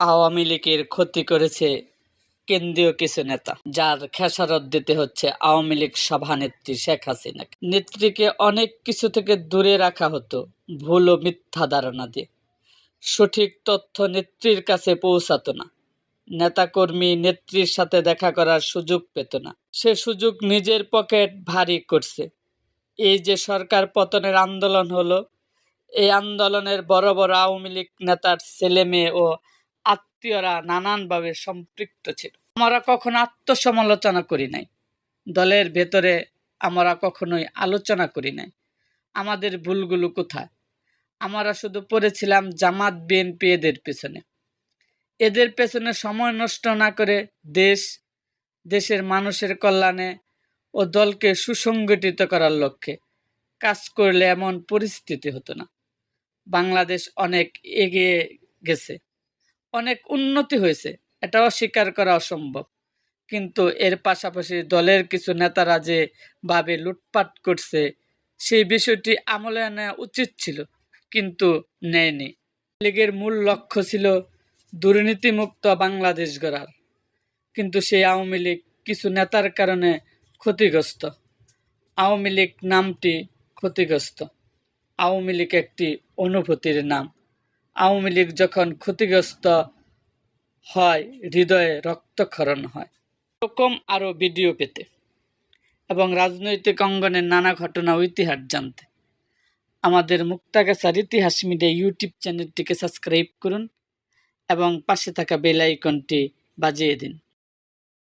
আওয়ামী লীগের ক্ষতি করেছে কেন্দ্রীয় কিছু নেতা, যার খেসারত দিতে হচ্ছে আওয়ামী লীগ সভানেত্রী শেখ হাসিনাকে। নেত্রীকে অনেক কিছু থেকে দূরে রাখা হতো ভুল ও মিথ্যা ধারণা দিয়ে। সঠিক তথ্য নেত্রীর কাছে পৌঁছাতো না। নেতাকর্মী নেত্রীর সাথে দেখা করার সুযোগ পেত না। সে সুযোগ নিজের পকেট ভারী করছে। এই যে সরকার পতনের আন্দোলন হলো, এই আন্দোলনের বড় বড় আওয়ামী লীগ নেতার ছেলে মেয়ে ও আত্মীয়রা নানানভাবে সম্পৃক্ত ছিল। আমরা কখনো আত্মসমালোচনা করি নাই। দলের ভেতরে আমরা কখনোই আলোচনা করি নাই। আমাদের ভুলগুলো কোথায়? আমরা শুধু পড়েছিলাম জামাত, বিএনপি এদের পেছনে। এদের পেছনে সময় নষ্ট না করে দেশ, দেশের মানুষের কল্যাণে ও দলকে সুসংগঠিত করার লক্ষ্যে কাজ করলে এমন পরিস্থিতি হতো না। বাংলাদেশ অনেক এগিয়ে গেছে। অনেক উন্নতি হয়েছে। এটাও স্বীকার করা অসম্ভব। কিন্তু এর পাশাপাশি দলের কিছু নেতারা যে ভাবে লুটপাট করছে, সেই বিষয়টি আমলে নেওয়া উচিত ছিল, কিন্তু নেয়নি। লীগের মূল লক্ষ্য ছিল দুর্নীতিমুক্ত বাংলাদেশ গড়ার। কিন্তু সেই আওয়ামী লীগ কিছু নেতার কারণে ক্ষতিগ্রস্ত। আওয়ামী লীগ নামটি ক্ষতিগ্রস্ত। আওয়ামী লীগ একটি অনুভূতির নাম। আওয়ামী লীগ যখন ক্ষতিগ্রস্ত হয়, হৃদয়ে রক্তক্ষরণ হয়। এরকম আরও ভিডিও পেতে এবং রাজনৈতিক অঙ্গনের নানা ঘটনা ইতিহাস জানতে আমাদের মুক্তাগাছার ইতিহাস মিডিয়া ইউটিউব চ্যানেলটিকে সাবস্ক্রাইব করুন এবং পাশে থাকা বেল আইকনটি বাজিয়ে দিন।